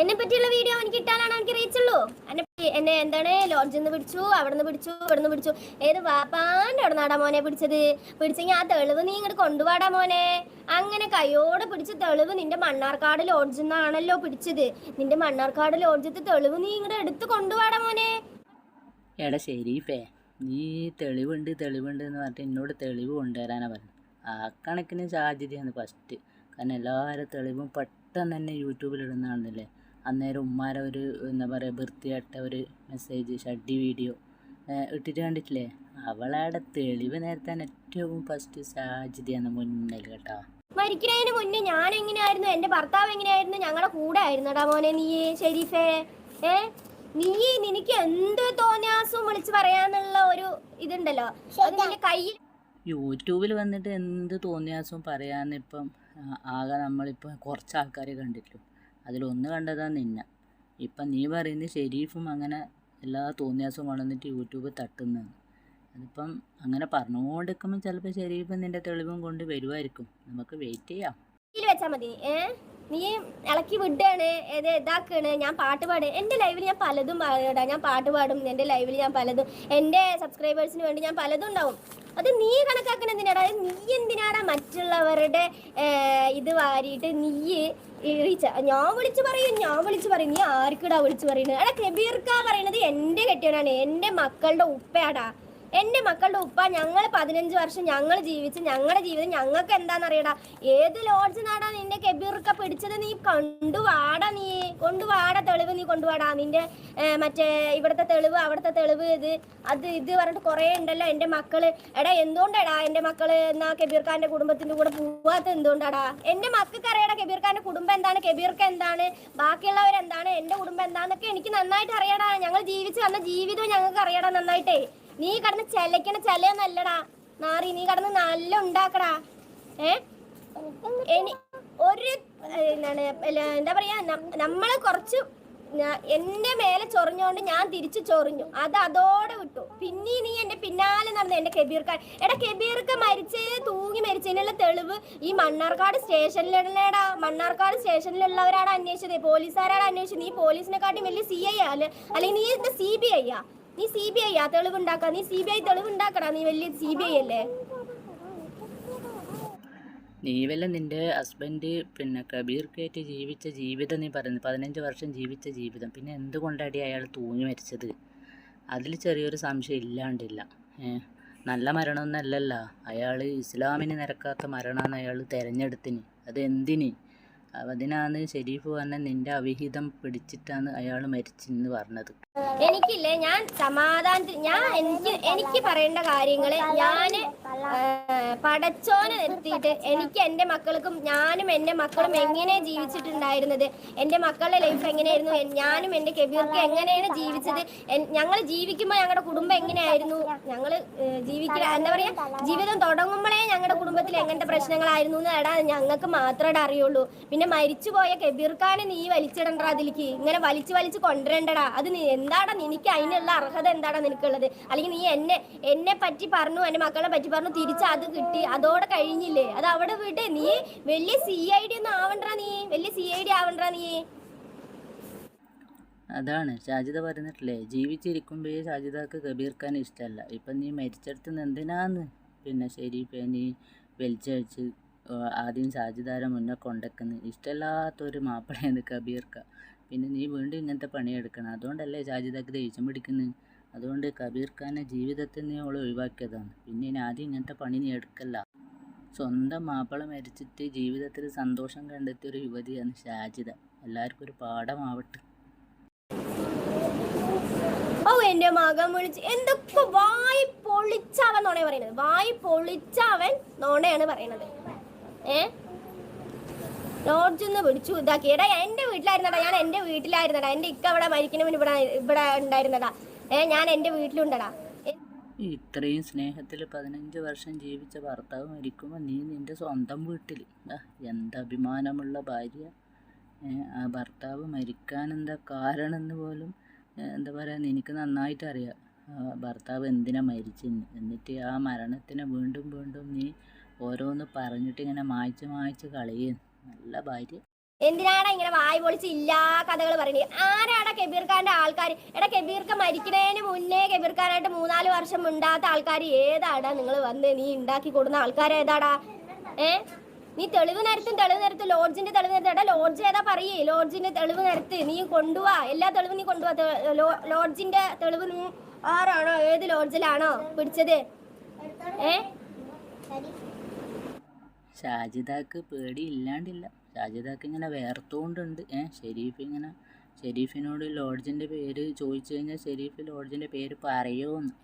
എന്നെ പറ്റിയുള്ള വീഡിയോ എനിക്ക് കിട്ടാനാണ് എനിക്ക് റീച്ചുള്ളൂ എന്നെ എന്നെ എന്താണ് ലോഡ്ജിൽ നിന്ന് പിടിച്ചു അവിടെ നിന്ന് പിടിച്ചു ഇവിടെ നിന്ന് പിടിച്ചു. ഏത് വാപ്പാന്റെ അവിടെ നാടാ മോനെ പിടിച്ചത്? പിടിച്ചെങ്കിൽ ആ തെളിവ് നീ ഇങ്ങോട്ട് കൊണ്ടുപോടാ മോനെ. അങ്ങനെ കയ്യോടെ പിടിച്ച തെളിവ് നിന്റെ മണ്ണാർക്കാട് ലോഡ്ജിൽ നിന്നാണല്ലോ പിടിച്ചത്. നിന്റെ മണ്ണാർക്കാട് ലോഡ്ജത്തെ തെളിവ് നീ ഇങ്ങോട്ട് എടുത്ത് കൊണ്ടുപോടാ മോനെ. എടാ ശരീഫേ നീ തെളിവുണ്ട് തെളിവുണ്ട് എന്ന് പറഞ്ഞിട്ട് എന്നോട് തെളിവ് കൊണ്ടുവരാനാണ് പറഞ്ഞത്. ആ കണക്കിന് സാധ്യതയാണ് ഫസ്റ്റ് കാരണം എല്ലാവരും തെളിവും പെട്ടെന്ന് തന്നെ യൂട്യൂബിലിടുന്നതാണല്ലേ അന്നേരം ഉമ്മാരെ ഒരു എന്താ പറയുക വൃത്തിയായിട്ട ഒരു മെസ്സേജ് ഷഡ്ഡി വീഡിയോ ഇട്ടിട്ട് കണ്ടിട്ടില്ലേ? അവളവിടെ തെളിവ് നേരത്താൻ ഏറ്റവും ഫസ്റ്റ് സാജിതയാണ് മുന്നിൽ കേട്ടോ. മരിക്കുന്നതിന് മുന്നേ ഞാൻ എങ്ങനെയായിരുന്നു എന്റെ ഭർത്താവ് എങ്ങനെയായിരുന്നു? ഞങ്ങളുടെ കൂടെ ആയിരുന്നടാ മോനെ നീ ഷെരീഫേ. ഏ നീ നിനക്ക് എന്ത് തോന്നിയാസും വിളിച്ചു പറയാന്നുള്ള ഒരു ഇതുണ്ടല്ലോ. അത് നിന്റെ കയ്യിൽ യൂട്യൂബിൽ വന്നിട്ട് എന്ത് തോന്നിയാസും പറയാന്ന് ഇപ്പം ആ, ആകെ നമ്മളിപ്പോൾ കുറച്ച് ആൾക്കാരെ കണ്ടിട്ടുള്ളൂ. അതിലൊന്ന് കണ്ടതാ നിന്നെ. ഇപ്പം നീ പറയുന്നത് ഷെരീഫും അങ്ങനെ എല്ലാ തോന്നിയാസവും കൊണ്ടുവന്നിട്ട് യൂട്യൂബ് തട്ടുന്നതാണ്. അതിപ്പം അങ്ങനെ പറഞ്ഞുകൊണ്ടിരിക്കുമ്പോൾ ചിലപ്പോൾ ഷെരീഫ് നിന്റെ തെളിവും കൊണ്ട് വരുമായിരിക്കും നമുക്ക് വെയിറ്റ് ചെയ്യാം. വെച്ചാൽ വെച്ചാ മതി. ഏ? നീ ഇളക്കി വിടുകയാണ് ഏത് ഇതാക്കാണ് ഞാൻ പാട്ട് പാടുക എന്റെ ലൈവിൽ ഞാൻ പലതും പാടാ ഞാൻ പാട്ട് പാടും എന്റെ ലൈവിൽ ഞാൻ പലതും. എന്റെ സബ്സ്ക്രൈബേഴ്സിന് വേണ്ടി ഞാൻ പലതും ഉണ്ടാവും. അത് നീ കണക്കാക്കണ എന്തിനാടാ? നീ എന്തിനാടാ മറ്റുള്ളവരുടെ ഇത് വാരിയിട്ട് നീ റീച്ച ഞാൻ വിളിച്ചു പറയും ഞാൻ വിളിച്ചു പറയും. നീ ആർക്കിടാ വിളിച്ചു പറയുന്നത് എടാ കബീർക്ക പറയണത് എന്റെ കെട്ടിയവനാണ് എന്റെ മക്കളുടെ ഉപ്പയാടാ. എന്റെ മക്കളുടെ ഉപ്പ ഞങ്ങൾ പതിനഞ്ച് വർഷം ഞങ്ങൾ ജീവിച്ച് ഞങ്ങളുടെ ജീവിതം ഞങ്ങൾക്ക് എന്താണെന്നറിയടാ? ഏത് ലോഡ്ജ് നാടാ നിന്റെ കെബീർക്ക പിടിച്ചത് നീ കണ്ടുവാടാ നീ? കൊണ്ടുവാടാ തെളിവ് നീ കൊണ്ടുവാടാ? നിന്റെ മറ്റേ ഇവിടുത്തെ തെളിവ് അവിടുത്തെ തെളിവ് ഇത് അത് ഇത് പറഞ്ഞിട്ട് കുറേ ഉണ്ടല്ലോ എന്റെ മക്കൾ. എടാ എന്തുകൊണ്ടടാ എന്റെ മക്കൾ എന്നാ കെബീർഖാന്റെ കുടുംബത്തിന്റെ കൂടെ പോവാത്ത എന്തുകൊണ്ടാടാ? എന്റെ മക്കൾക്ക് അറിയടാ കെബീർഖാന്റെ കുടുംബം എന്താണ് കബീർക്ക് എന്താണ് ബാക്കിയുള്ളവരെന്താണ് എന്റെ കുടുംബം എന്താന്നൊക്കെ എനിക്ക് നന്നായിട്ട് അറിയടാ. ഞങ്ങൾ ജീവിച്ച് വന്ന ജീവിതം ഞങ്ങൾക്ക് അറിയടാ നന്നായിട്ടേ. നീ കടന്ന് ചെലക്കണ ചെലയൊന്നല്ലടാ നാറി നീ കടന്ന് നല്ല ഉണ്ടാക്കടാ. ഏ? എനി ഒരു എന്താണ് എന്താ പറയാ നമ്മൾ കുറച്ച് എന്റെ മേലെ ചൊറിഞ്ഞോണ്ട് ഞാൻ തിരിച്ചു ചൊറിഞ്ഞു. അത് അതോടെ വിട്ടു. പിന്നെ നീ എന്റെ പിന്നാലെ നടന്ന എന്റെ കെബീർക്ക എടാ കെബീർക്ക മരിച്ചേ തൂങ്ങി മരിച്ചതിനുള്ള തെളിവ് ഈ മണ്ണാർക്കാട് സ്റ്റേഷനിലുള്ളടാ. മണ്ണാർക്കാട് സ്റ്റേഷനിലുള്ളവരാണ് അന്വേഷിച്ചത്. പോലീസുകാരാണ് അന്വേഷിച്ചത്. നീ പോലീസിനെക്കാട്ടി വലിയ സി ഐ ആ അല്ലെ? അല്ലെങ്കിൽ നീ സി ബി ഐ ആ? നീ സി ബി ഐ ആ തെളിവുണ്ടാക്ക? നീ സി ബി ഐ തെളിവുണ്ടാക്കടാ നീ വലിയ സി ബി ഐ അല്ലേ? നീ വല്ല നിന്റെ ഹസ്ബൻഡ് പിന്നെ കബീർക്കായിട്ട് ജീവിച്ച ജീവിതം നീ പറയുന്നു. പതിനഞ്ച് വർഷം ജീവിച്ച ജീവിതം. പിന്നെ എന്തുകൊണ്ടാടി അയാൾ തൂങ്ങി മരിച്ചത്? അതിൽ ചെറിയൊരു സംശയം ഇല്ലാണ്ടില്ല. നല്ല മരണമൊന്നല്ലല്ലോ അയാൾ ഇസ്ലാമിന് നിരക്കാത്ത മരണമാണ് അയാൾ തിരഞ്ഞെടുത്തിന്. അത് എന്തിന് അതിനാണ് ഷെരീഫ് പറഞ്ഞ നിന്റെ അവിഹിതം പിടിച്ചിട്ടാണ് അയാൾ മരിച്ചെന്ന് പറഞ്ഞത്. എനിക്കില്ലേ ഞാൻ സമാധാനത്തിൽ ഞാൻ എനിക്ക് എനിക്ക് പറയേണ്ട കാര്യങ്ങൾ ആ, പടച്ചോനെ നിർത്തിയിട്ട് എനിക്ക് എന്റെ മക്കൾക്കും ഞാനും എന്റെ മക്കളും എങ്ങനെ ജീവിച്ചിട്ടുണ്ടായിരുന്നത്? എന്റെ മക്കളുടെ ലൈഫ് എങ്ങനെയായിരുന്നു? ഞാനും എന്റെ കെബീർക്ക് എങ്ങനെയാണ് ജീവിച്ചത്? ഞങ്ങൾ ജീവിക്കുമ്പോൾ ഞങ്ങളുടെ കുടുംബം എങ്ങനെയായിരുന്നു? ഞങ്ങൾ ജീവിക്കുക എന്താ പറയുക ജീവിതം തുടങ്ങുമ്പോഴേ ഞങ്ങളുടെ കുടുംബത്തിൽ എങ്ങനത്തെ പ്രശ്നങ്ങളായിരുന്നു എന്ന് എടാ ഞങ്ങൾക്ക് മാത്രമേ അറിയുള്ളൂ. പിന്നെ മരിച്ചുപോയ കെബീർക്കാനെ നീ വലിച്ചിടണ്ടടാ അതിലേക്ക്? ഇങ്ങനെ വലിച്ചു വലിച്ച് കൊണ്ടുവരണ്ടടാ. അത് നീ എന്താടാ നിനക്ക് അതിനുള്ള അർഹത എന്താടാ നിനക്കുള്ളത്? അല്ലെങ്കിൽ നീ എന്നെ എന്നെ പറ്റി പറഞ്ഞു എന്റെ മക്കളെ പറ്റി പറഞ്ഞു തിരിച്ച് അത് കിട്ടി. അതോടെ കഴിഞ്ഞില്ലേ? അത് അവിടെ വിട്. നീ വലിയ സി ഐ ഡി ഒന്നും ആവണ്ട നീ. വലിയ സി ഐ ഡി ആവണ്ട നീ. അതാണ്. ഷാജിദ പറഞ്ഞിട്ടില്ലേ ജീവിച്ചിരിക്കുമ്പോഴേ ഷാജിദക്ക് കബീർ ഖാൻ ഇഷ്ടമല്ല. ഇപ്പം നീ മരിച്ചെടുത്ത് എന്തിനാന്ന്? പിന്നെ ശരി ഇപ്പം നീ വലിച്ചഴിച്ച് ആദ്യം ഷാജിദാരെ മുന്നേ കൊണ്ടക്കുന്നത് ഇഷ്ടമല്ലാത്തൊരു മാപ്പിളയാണ് കബീർ ഖാൻ പിന്നെ നീ വീണ്ടും ഇങ്ങനത്തെ പണിയെടുക്കണം. അതുകൊണ്ടല്ലേ ഷാജിദക്ക് ദേഷ്യം പിടിക്കുന്നത് അതുകൊണ്ട് കബീർ ഖാനെ ജീവിതത്തിൽ നിന്ന് അവൾ ഒഴിവാക്കിയതാണ്. പിന്നെ ഇനി ആദ്യം ഇങ്ങനത്തെ പണി നീ എടുക്കല്ല. സ്വന്തം മാപ്പിള മരിച്ചിട്ട് ജീവിതത്തിൽ സന്തോഷം കണ്ടെത്തിയ ഒരു യുവതിയാണ് ഷാജിത എല്ലാവർക്കും ഒരു പാഠമാവട്ടെ. ഓ എന്റെ മകൻ വിളിച്ച് എന്തൊക്കെ വായി പൊളിച്ചവൻ നോണേ പറയുന്നത്? വായി പൊളിച്ചവൻ നോണയാണ് പറയുന്നത്. ഏ? ലോഡ്ജിന്ന് പിടിച്ചു ഇതാക്കി. എടാ എന്റെ വീട്ടിലായിരുന്നടാ. ഞാൻ എന്റെ വീട്ടിലായിരുന്നടാ. എന്റെ ഇക്ക അവിടെ മരിക്കണമെന്ന് ഇവിടെ ഇവിടെ ഉണ്ടായിരുന്നടാ ഏ ഞാൻ എന്റെ വീട്ടിലുണ്ടടാ. ഇത്രയും സ്നേഹത്തിൽ പതിനഞ്ച് വർഷം ജീവിച്ച ഭർത്താവ് മരിക്കുമ്പോൾ നീ നിന്റെ സ്വന്തം വീട്ടിൽ എന്ത് അഭിമാനമുള്ള ഭാര്യ. ആ ഭർത്താവ് മരിക്കാൻ എന്താ കാരണം എന്ന് പോലും എന്താ പറയുക നിനക്ക് നന്നായിട്ട് അറിയാം. ഭർത്താവ് എന്തിനാ മരിച്ചെന്ന്. എന്നിട്ട് ആ മരണത്തിനെ വീണ്ടും വീണ്ടും നീ ഓരോന്ന് പറഞ്ഞിട്ട് ഇങ്ങനെ മായ്ച്ച് മായ്ച്ച് കളയുന്നു. നല്ല ഭാര്യ. എന്തിനാടാ ഇങ്ങനെ വായി പൊളിച്ച് ഇല്ലാ കഥകൾ പറയുന്നത് ആരാടാ കബീർ ഖാന്റെ ആൾക്കാർ എടാ കബീർ ഖാൻ മരിക്കുന്നതിന് മുന്നേ കബീർ ഖാനായിട്ട് മൂന്നാൽ വർഷം ഉണ്ടാത്ത ആൾക്കാർ ഏതാടാ നിങ്ങൾ വന്ന്? നീ ഉണ്ടാക്കി കൊടുക്കുന്ന ആൾക്കാർ ഏതാടാ? ഏ? നീ തെളിവ് നിരത്തും തെളിവ് നിരത്തും ലോഡ്ജിന്റെ തെളിവ് നിരത്തും. ലോഡ്ജ് ഏതാ പറയേ? ലോഡ്ജിന്റെ തെളിവ് നിരത്ത്. നീ കൊണ്ടുപോവാ എല്ലാ തെളിവും നീ കൊണ്ടുപോവാ ലോഡ്ജിന്റെ തെളിവ് നീ ആരാണോ? ഏത് ലോഡ്ജിലാണോ പിടിച്ചത്? ഏ? ഷാജിദാക്ക് പേടി ഇല്ലാണ്ടില്ല. ഷാജിദാക്ക് ഇങ്ങനെ വേർത്തുകൊണ്ടുണ്ട്. ഏ ഷെരീഫ് ഇങ്ങനെ ഷെരീഫിനോട് ലോഡ്ജിന്റെ പേര് ചോദിച്ചു കഴിഞ്ഞാൽ ഷെരീഫ് ലോഡ്ജിന്റെ പേര് പറയുമെന്ന്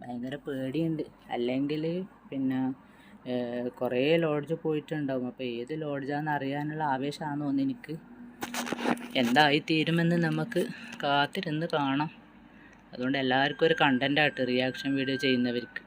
ഭയങ്കര പേടിയുണ്ട്. അല്ലെങ്കിൽ പിന്നെ ഏഹ്, കുറേ ലോഡ്ജ് പോയിട്ടുണ്ടാവും. അപ്പോൾ ഏത് ലോഡ്ജാന്ന് അറിയാനുള്ള ആവേശമാണെന്ന് തോന്നുന്നു എനിക്ക്. എന്തായി തീരുമെന്ന് നമുക്ക് കാത്തിരുന്ന് കാണാം. അതുകൊണ്ട് എല്ലാവർക്കും ഒരു കണ്ടന്റായിട്ട് റിയാക്ഷൻ വീഡിയോ ചെയ്യുന്നവർക്ക്.